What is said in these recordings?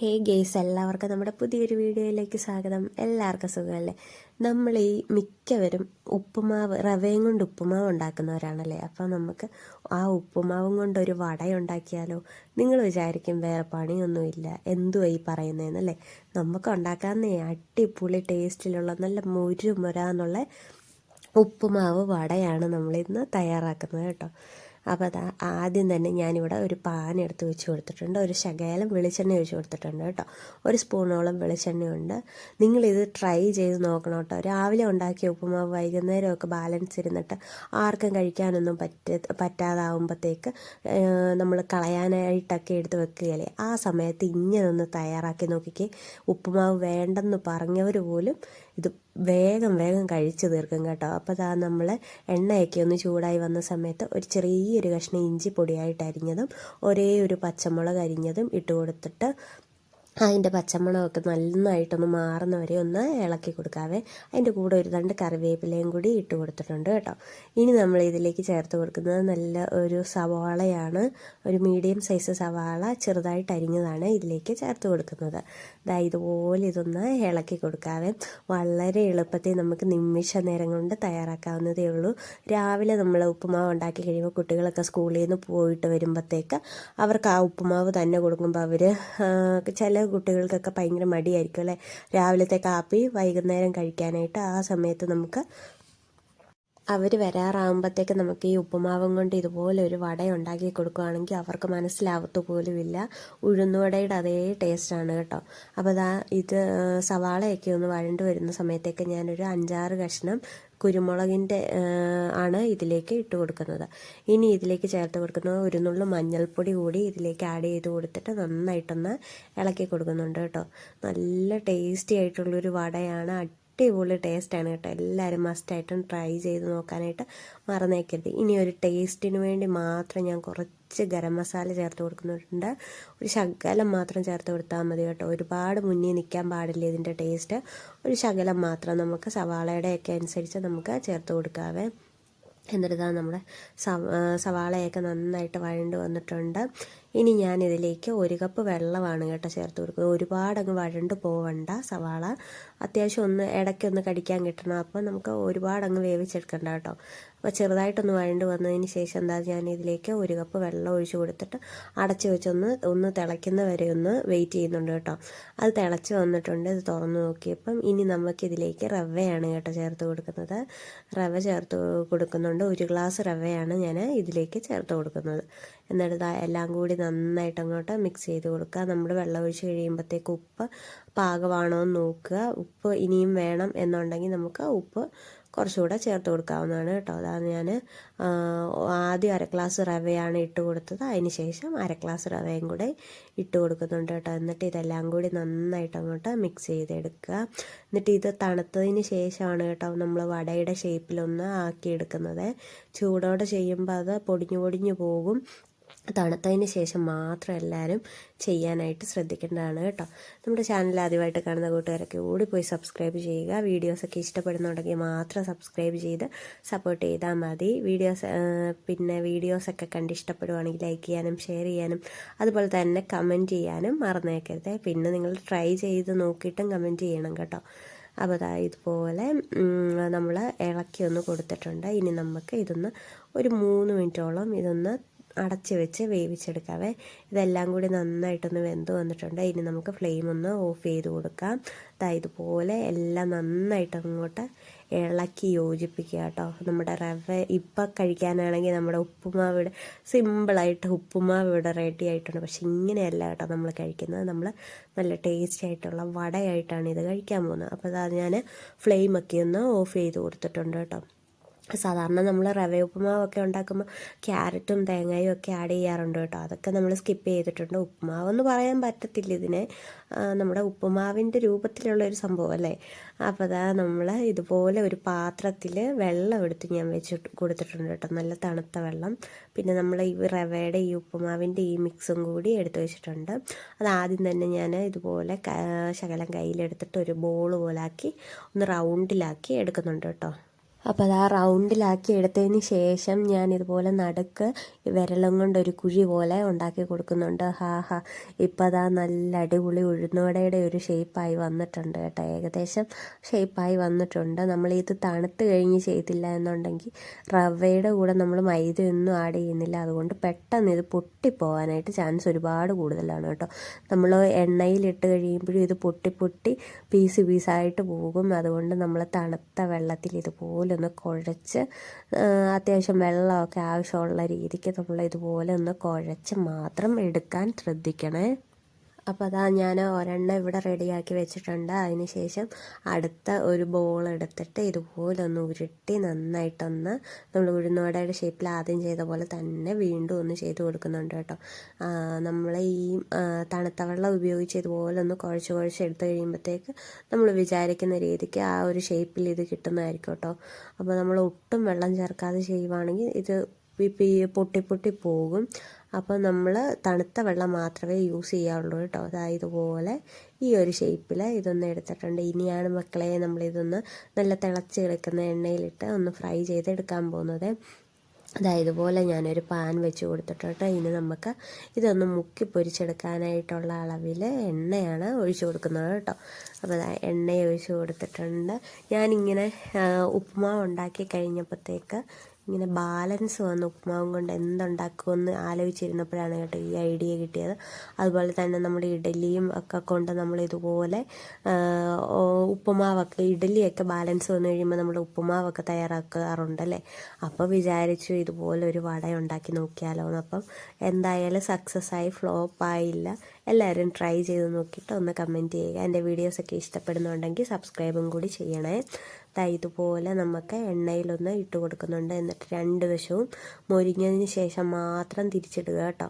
ഹേ guys എല്ലാവർക്കും നമ്മുടെ പുതിയൊരു വീഡിയോയിലേക്ക് സ്വാഗതം. എല്ലാവർക്കും സുഖമല്ലേ? നമ്മൾ ഈ മിക്കവരും ഉപ്പുമാവ് റവയും കൊണ്ട് ഉപ്പുമാവ് ഉണ്ടാക്കുന്നവരാണല്ലേ? അപ്പോൾ നമുക്ക് ആ ഉപ്പുമാവും കൊണ്ട് ഒരു വട ഉണ്ടാക്കിയാലോ? നിങ്ങൾ വിചാരിക്കും വേറെ പണിയൊന്നുമില്ല. എന്തുവാ ഈ പറയുന്നതെന്നല്ലേ? നമുക്ക് ഉണ്ടാക്കാവുന്ന അടിപൊളി ടേസ്റ്റിലുള്ള നല്ല മുരുമുര എന്നുള്ള ഉപ്പുമാവ് വടയാണ് നമ്മളിന്ന് തയ്യാറാക്കുന്നത് കേട്ടോ. അപ്പോൾ അതാ ആദ്യം തന്നെ ഞാനിവിടെ ഒരു പാൻ എടുത്ത് വെച്ച് കൊടുത്തിട്ടുണ്ട്. ഒരു ശകലം വെളിച്ചെണ്ണ ഒഴിച്ച് കൊടുത്തിട്ടുണ്ട് കേട്ടോ. ഒരു സ്പൂണോളം വെളിച്ചെണ്ണയുണ്ട്. നിങ്ങളിത് ട്രൈ ചെയ്ത് നോക്കണം കേട്ടോ. രാവിലെ ഉണ്ടാക്കിയ ഉപ്പുമാവ് വൈകുന്നേരമൊക്കെ ബാലൻസ് ഇരുന്നിട്ട് ആർക്കും കഴിക്കാനൊന്നും പറ്റ പറ്റാതാവുമ്പോഴത്തേക്ക് നമ്മൾ കളയാനായിട്ടൊക്കെ എടുത്ത് വെക്കുകയല്ലേ? ആ സമയത്ത് ഇങ്ങനെ ഒന്ന് തയ്യാറാക്കി നോക്കിക്കേ. ഉപ്പുമാവ് വേണ്ടെന്ന് പറഞ്ഞവർ പോലും ഇത് വേഗം വേഗം കഴിച്ചു തീർക്കും കേട്ടോ. അപ്പോൾ അതാ നമ്മൾ എണ്ണയൊക്കെ ഒന്ന് ചൂടായി വന്ന സമയത്ത് ഒരു ചെറിയൊരു കഷ്ണം ഇഞ്ചി പൊടിയായിട്ട് അരിഞ്ഞതും ഒരേ ഒരു പച്ചമുളക് അരിഞ്ഞതും ഇട്ട് കൊടുത്തിട്ട് അതിന്റെ പച്ചമണമൊക്കെ നന്നായിട്ടൊന്ന് മാറുന്നവരെ ഒന്ന് ഇളക്കി കൊടുക്കാവേ. അതിന്റെ കൂടെ ഒരു രണ്ട് കറിവേപ്പിലയും കൂടി ഇട്ട് കൊടുത്തിട്ടുണ്ട് കേട്ടോ. ഇനി നമ്മൾ ഇതിലേക്ക് ചേർത്ത് കൊടുക്കുന്നത് നല്ല ഒരു സവാളയാണ്. ഒരു മീഡിയം സൈസ് സവാള ചെറുതായിട്ട് അരിഞ്ഞതാണ് ഇതിലേക്ക് ചേർത്ത് കൊടുക്കുന്നത്. ഇതാ ഇതുപോലെ ഇതൊന്ന് ഇളക്കി കൊടുക്കാവേ. വളരെ എളുപ്പത്തിൽ നമുക്ക് നിമിഷ നേരം കൊണ്ട് തയ്യാറാക്കാവുന്നതേ ഉള്ളൂ. രാവിലെ നമ്മൾ ഉപ്പുമാവ് ഉണ്ടാക്കി കഴിയുമ്പോൾ കുട്ടികളൊക്കെ സ്കൂളിൽ നിന്ന് പോയിട്ട് വരുമ്പോഴത്തേക്ക് അവർക്ക് ആ ഉപ്പുമാവ് തന്നെ കൊടുക്കുമ്പോൾ അവർ ചില കുട്ടികൾക്കൊക്കെ ഭയങ്കര മടിയായിരിക്കും അല്ലേ? രാവിലത്തെ കാപ്പി വൈകുന്നേരം കഴിക്കാനായിട്ട് ആ സമയത്ത് നമുക്ക് അവർ വരാറാകുമ്പോഴത്തേക്ക് നമുക്ക് ഈ ഉപ്പുമാവും കൊണ്ട് ഇതുപോലെ ഒരു വട ഉണ്ടാക്കി കൊടുക്കുകയാണെങ്കിൽ അവർക്ക് മനസ്സിലാവത്തു പോലുമില്ല. ഉഴുന്നുവടയുടെ അതേ ടേസ്റ്റാണ് കേട്ടോ. അപ്പോൾ അതാ ഇത് സവാളയൊക്കെ ഒന്ന് വഴണ്ടു വരുന്ന സമയത്തേക്ക് ഞാനൊരു അഞ്ചാറ് കഷ്ണം കുരുമുളകിന്റെ ആണ് ഇതിലേക്ക് ഇട്ട് കൊടുക്കുന്നത്. ഇനി ഇതിലേക്ക് ചേർത്ത് കൊടുക്കുന്ന ഒരു നുള്ളു മഞ്ഞൾപ്പൊടി കൂടി ഇതിലേക്ക് ആഡ് ചെയ്ത് കൊടുത്തിട്ട് നന്നായിട്ടൊന്ന് ഇളക്കി കൊടുക്കുന്നുണ്ട് കേട്ടോ. നല്ല ടേസ്റ്റി ആയിട്ടുള്ളൊരു വടയാണ് അടിപൊളി ടേസ്റ്റാണ് കേട്ടോ. എല്ലാവരും മസ്റ്റായിട്ടും ട്രൈ ചെയ്ത് നോക്കാനായിട്ട് മറന്നേക്കരുത്. ഇനി ഒരു ടേസ്റ്റിന് വേണ്ടി മാത്രം ഞാൻ കുറച്ച് ഗരം മസാല ചേർത്ത് കൊടുക്കുന്നുണ്ട്. ഒരു ശകലം മാത്രം ചേർത്ത് കൊടുത്താൽ മതി കേട്ടോ. ഒരുപാട് മുന്നേ നിൽക്കാൻ പാടില്ല ഇതിന്റെ ടേസ്റ്റ് ഒരു ശകലം മാത്രം നമുക്ക് സവാളയുടെയൊക്കെ അനുസരിച്ച് നമുക്ക് ചേർത്ത് കൊടുക്കാവേ. എന്നിട്ട് നമ്മുടെ സവാളയൊക്കെ നന്നായിട്ട് വഴണ്ട് വന്നിട്ടുണ്ട്. ഇനി ഞാൻ ഇതിലേക്ക് ഒരു കപ്പ് വെള്ളമാണ് കേട്ടോ ചേർത്ത് കൊടുക്കുന്നത്. ഒരുപാട് അങ്ങ് വഴണ്ട് പോവണ്ട സവാള. അത്യാവശ്യം ഒന്ന് ഇടയ്ക്കൊന്ന് കടിക്കാൻ കിട്ടണം. അപ്പോൾ നമുക്ക് ഒരുപാട് അങ്ങ് വേവിച്ചെടുക്കണ്ട കേട്ടോ. അപ്പോൾ ചെറുതായിട്ടൊന്ന് വഴണ്ട് വന്നതിന് ശേഷം എന്താ ഞാൻ ഇതിലേക്ക് ഒരു കപ്പ് വെള്ളം ഒഴിച്ചു കൊടുത്തിട്ട് അടച്ച് വെച്ചൊന്ന് ഒന്ന് തിളയ്ക്കുന്ന വരെ ഒന്ന് വെയിറ്റ് ചെയ്യുന്നുണ്ട് കേട്ടോ. അത് തിളച്ച് വന്നിട്ടുണ്ട്. ഇത് തുറന്ന് നോക്കിയപ്പം ഇനി നമുക്ക് ഇതിലേക്ക് റവയാണ് കേട്ടോ ചേർത്ത് കൊടുക്കുന്നത്. റവ ചേർത്ത് കൊടുക്കുന്നുണ്ട്. ഒരു ഗ്ലാസ് റവയാണ് ഞാൻ ഇതിലേക്ക് ചേർത്ത് കൊടുക്കുന്നത്. എന്നിട്ട് എല്ലാം കൂടി നന്നായിട്ട് അങ്ങോട്ട് മിക്സ് ചെയ്ത് കൊടുക്കുക. നമ്മൾ വെള്ളം ഒഴിച്ച് കഴിയുമ്പോഴത്തേക്ക് ഉപ്പ് പാകമാണോ എന്ന് നോക്കുക. ഉപ്പ് ഇനിയും വേണം എന്നുണ്ടെങ്കിൽ നമുക്ക് ഉപ്പ് കുറച്ചുകൂടെ ചേർത്ത് കൊടുക്കാവുന്നതാണ് കേട്ടോ. അതാണ് ഞാൻ ആദ്യം അര ഗ്ലാസ് റവയാണ് ഇട്ട് കൊടുത്തത്. അതിന് ശേഷം അര ഗ്ലാസ് റവയും കൂടെ ഇട്ട് കൊടുക്കുന്നുണ്ട് കേട്ടോ. എന്നിട്ട് ഇതെല്ലാം കൂടി നന്നായിട്ട് അങ്ങോട്ട് മിക്സ് ചെയ്തെടുക്കുക. എന്നിട്ട് ഇത് തണുത്തതിന് ശേഷമാണ് കേട്ടോ നമ്മൾ വടയുടെ ഷേപ്പിലൊന്ന് ആക്കിയെടുക്കുന്നത്. ചൂടോടെ ചെയ്യുമ്പോൾ അത് പൊടിഞ്ഞു പൊടിഞ്ഞു പോകും. തണുത്തതിന് ശേഷം മാത്രം എല്ലാവരും ചെയ്യാനായിട്ട് ശ്രദ്ധിക്കേണ്ടതാണ് കേട്ടോ. നമ്മുടെ ചാനൽ ആദ്യമായിട്ട് കാണുന്ന കൂട്ടുകാരൊക്കെ ഓടിപ്പോയി സബ്സ്ക്രൈബ് ചെയ്യുക. വീഡിയോസൊക്കെ ഇഷ്ടപ്പെടുന്നുണ്ടെങ്കിൽ മാത്രം സബ്സ്ക്രൈബ് ചെയ്ത് സപ്പോർട്ട് ചെയ്താൽ മതി. വീഡിയോസ് പിന്നെ വീഡിയോസൊക്കെ കണ്ട് ഇഷ്ടപ്പെടുവാണെങ്കിൽ ലൈക്ക് ചെയ്യാനും ഷെയർ ചെയ്യാനും അതുപോലെ തന്നെ കമന്റ് ചെയ്യാനും മറന്നേക്കരുത്. പിന്നെ നിങ്ങൾ ട്രൈ ചെയ്ത് നോക്കിയിട്ടും കമന്റ് ചെയ്യണം കേട്ടോ. അപ്പോൾ അതാ ഇതുപോലെ നമ്മൾ ഇളക്കി ഒന്ന് കൊടുത്തിട്ടുണ്ട്. ഇനി നമുക്ക് ഇതൊന്ന് ഒരു മൂന്ന് മിനിറ്റോളം ഇതൊന്ന് അടച്ച് വെച്ച് വേവിച്ചെടുക്കാവേ. ഇതെല്ലാം കൂടി നന്നായിട്ടൊന്ന് വെന്ത് വന്നിട്ടുണ്ട്. ഇനി നമുക്ക് ഫ്ലെയിം ഒന്ന് ഓഫ് ചെയ്ത് കൊടുക്കാം. അതാ ഇതുപോലെ എല്ലാം നന്നായിട്ട് അങ്ങോട്ട് ഇളക്കി യോജിപ്പിക്കുക കേട്ടോ. നമ്മുടെ റവ ഇപ്പം കഴിക്കാനാണെങ്കിൽ നമ്മുടെ ഉപ്പുമാവ് ഇവിടെ സിമ്പിളായിട്ട് ഉപ്പുമാവ് ഇവിടെ റെഡി ആയിട്ടുണ്ട്. പക്ഷെ ഇങ്ങനെയല്ല കേട്ടോ നമ്മൾ കഴിക്കുന്നത്. നമ്മൾ നല്ല ടേസ്റ്റി ആയിട്ടുള്ള വടയായിട്ടാണ് ഇത് കഴിക്കാൻ പോകുന്നത്. അപ്പോൾ അതാ ഞാൻ ഫ്ലെയിമൊക്കെ ഒന്ന് ഓഫ് ചെയ്ത് കൊടുത്തിട്ടുണ്ട് കേട്ടോ. സാധാരണ നമ്മൾ റവ ഉപ്പുമാവൊക്കെ ഉണ്ടാക്കുമ്പോൾ ക്യാരറ്റും തേങ്ങയും ഒക്കെ ആഡ് ചെയ്യാറുണ്ട് കേട്ടോ. അതൊക്കെ നമ്മൾ സ്കിപ്പ് ചെയ്തിട്ടുണ്ട്. ഉപ്പുമാവെന്ന് പറയാൻ പറ്റത്തില്ല ഇതിനെ. നമ്മുടെ ഉപ്പുമാവിന്റെ രൂപത്തിലുള്ള ഒരു സംഭവം അല്ലേ? അപ്പോൾ അതാ നമ്മൾ ഇതുപോലെ ഒരു പാത്രത്തിൽ വെള്ളം എടുത്ത് ഞാൻ വെച്ച് കൊടുത്തിട്ടുണ്ട് കേട്ടോ. നല്ല തണുത്ത വെള്ളം. പിന്നെ നമ്മൾ ഈ റവയുടെ ഈ ഉപ്പുമാവിന്റെ ഈ മിക്സും കൂടി എടുത്ത് വെച്ചിട്ടുണ്ട്. അത് ആദ്യം തന്നെ ഞാൻ ഇതുപോലെ ശകലം കയ്യിലെടുത്തിട്ട് ഒരു ബോൾ പോലാക്കി ഒന്ന് റൗണ്ടിലാക്കി എടുക്കുന്നുണ്ട് കേട്ടോ. അപ്പോൾ അത് ആ റൗണ്ടിലാക്കി എടുത്തതിന് ശേഷം ഞാൻ ഇതുപോലെ നടുക്ക് വിരലും കൊണ്ട് ഒരു കുഴി പോലെ ഉണ്ടാക്കി കൊടുക്കുന്നുണ്ട്. ഹാ ഹാ. ഇപ്പം അതാ നല്ല അടിപൊളി ഉഴുന്നുവടയുടെ ഒരു ഷേപ്പായി വന്നിട്ടുണ്ട് കേട്ടോ. ഏകദേശം ഷേപ്പായി വന്നിട്ടുണ്ട്. നമ്മൾ ഇത് തണുത്ത് കഴിഞ്ഞ് ചെയ്തില്ല എന്നുണ്ടെങ്കിൽ റവയുടെ കൂടെ നമ്മൾ മൈദയൊന്നും ആഡ് ചെയ്യുന്നില്ല. അതുകൊണ്ട് പെട്ടെന്ന് ഇത് പൊട്ടിപ്പോവാനായിട്ട് ചാൻസ് ഒരുപാട് കൂടുതലാണ് കേട്ടോ. നമ്മൾ എണ്ണയിലിട്ട് കഴിയുമ്പോഴും ഇത് പൊട്ടി പൊട്ടി പീസ് പീസായിട്ട് പോകും. അതുകൊണ്ട് നമ്മൾ തണുത്ത വെള്ളത്തിൽ ഇതുപോലെ ഒന്ന് കുഴച്ച് അത്യാവശ്യം വെള്ളമൊക്കെ ആവശ്യമുള്ള രീതിക്ക് നമ്മൾ ഇതുപോലെ ഒന്ന് കുഴച്ച് മാത്രം എടുക്കാൻ ശ്രദ്ധിക്കണേ. അപ്പോൾ അതാ ഞാൻ ഒരെണ്ണം ഇവിടെ റെഡിയാക്കി വെച്ചിട്ടുണ്ട്. അതിന് ശേഷം അടുത്ത ഒരു ബോൾ എടുത്തിട്ട് ഇതുപോലെ ഒന്ന് ഉരുട്ടി നന്നായിട്ടൊന്ന് നമ്മൾ ഉഴുന്നുവടയുടെ ഷേപ്പിൽ ആദ്യം ചെയ്ത പോലെ തന്നെ വീണ്ടും ഒന്ന് ചെയ്ത് കൊടുക്കുന്നുണ്ട് കേട്ടോ. നമ്മൾ ഈ തണുത്ത വെള്ളം ഉപയോഗിച്ച് ഇതുപോലെ ഒന്ന് കുഴച്ച് കുഴച്ച് എടുത്തു കഴിയുമ്പോഴത്തേക്ക് നമ്മൾ വിചാരിക്കുന്ന രീതിക്ക് ആ ഒരു ഷേപ്പിൽ ഇത് കിട്ടുന്നതായിരിക്കും കേട്ടോ. അപ്പോൾ നമ്മൾ ഒട്ടും വെള്ളം ചേർക്കാതെ ചെയ്യുവാണെങ്കിൽ ഇത് പൊട്ടി പൊട്ടി പോകും. അപ്പോൾ നമ്മൾ തണുത്ത വെള്ളം മാത്രമേ യൂസ് ചെയ്യാവുള്ളൂ കേട്ടോ. അതായത് ഇതുപോലെ ഈ ഒരു ഷേപ്പിൽ ഇതൊന്ന് എടുത്തിട്ടുണ്ട്. ഇനിയാണ് മക്കളെ നമ്മളിതൊന്ന് നല്ല തിളച്ച് കിടക്കുന്ന എണ്ണയിലിട്ട് ഒന്ന് ഫ്രൈ ചെയ്തെടുക്കാൻ പോകുന്നത്. അതായത് ഇതുപോലെ ഞാനൊരു പാൻ വെച്ച് കൊടുത്തിട്ടുണ്ട് ഇനി നമുക്ക് ഇതൊന്ന് മുക്കി പൊരിച്ചെടുക്കാനായിട്ടുള്ള അളവിൽ എണ്ണയാണ് ഒഴിച്ചു കൊടുക്കുന്നത് കേട്ടോ. അപ്പോൾ എണ്ണ ഒഴിച്ചു കൊടുത്തിട്ടുണ്ട്. ഞാനിങ്ങനെ ഉപ്പുമാവ് ഉണ്ടാക്കി കഴിഞ്ഞപ്പോഴത്തേക്ക് ഇങ്ങനെ ബാലൻസ് വന്ന് ഉപ്പുമാവും കൊണ്ട് എന്തുണ്ടാക്കുമെന്ന് ആലോചിച്ചിരുന്നപ്പോഴാണ് കേട്ടോ ഈ ഐഡിയ കിട്ടിയത്. അതുപോലെ തന്നെ നമ്മുടെ ഇഡലിയും ഒക്കെ കൊണ്ട് നമ്മൾ ഇതുപോലെ ഉപ്പുമാവൊക്കെ ഇഡലിയൊക്കെ ബാലൻസ് വന്നു കഴിയുമ്പോൾ നമ്മൾ ഉപ്പുമാവൊക്കെ തയ്യാറാക്കാറുണ്ടല്ലേ അപ്പോൾ വിചാരിച്ചു ഇതുപോലെ ഒരു വട ഉണ്ടാക്കി നോക്കിയാലോ അപ്പം എന്തായാലും സക്സസ് ആയി ഫ്ലോപ്പ് ആയില്ല എല്ലാവരും ട്രൈ ചെയ്ത് നോക്കിയിട്ട് ഒന്ന് കമന്റ് ചെയ്യുക. എന്റെ വീഡിയോസൊക്കെ ഇഷ്ടപ്പെടുന്നുണ്ടെങ്കിൽ സബ്സ്ക്രൈബും കൂടി ചെയ്യണേ. ഇതുപോലെ നമുക്ക് എണ്ണയിലൊന്ന് ഇട്ട് കൊടുക്കുന്നുണ്ട്. എന്നിട്ട് രണ്ട് വശവും മൊരിഞ്ഞതിന് ശേഷം മാത്രം തിരിച്ചിടുക കേട്ടോ.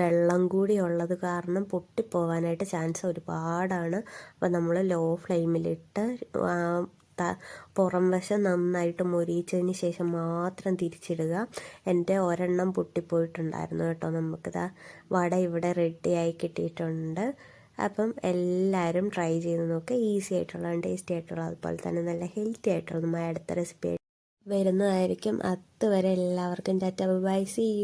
വെള്ളം കൂടി ഉള്ളത് കാരണം പൊട്ടിപ്പോവാനായിട്ട് ചാൻസ് ഒരുപാടാണ്. അപ്പോൾ നമ്മൾ ലോ ഫ്ലെയിമിലിട്ട് പുറം വശം നന്നായിട്ട് മൊരിയിച്ചതിന് ശേഷം മാത്രം തിരിച്ചിടുക. എന്റെ ഒരെണ്ണം പൊട്ടിപ്പോയിട്ടുണ്ടായിരുന്നു കേട്ടോ. നമുക്കിതാ വട ഇവിടെ റെഡിയായി കിട്ടിയിട്ടുണ്ട്. അപ്പം എല്ലാവരും ട്രൈ ചെയ്ത് നോക്കുക ഈസി ആയിട്ടുള്ള ടേസ്റ്റി ആയിട്ടുള്ള അതുപോലെ തന്നെ നല്ല ഹെൽത്തി ആയിട്ടുള്ളതുമായ അടുത്ത റെസിപ്പി വരുന്നതായിരിക്കും. അതുവരെ എല്ലാവർക്കും ടാറ്റ. By C U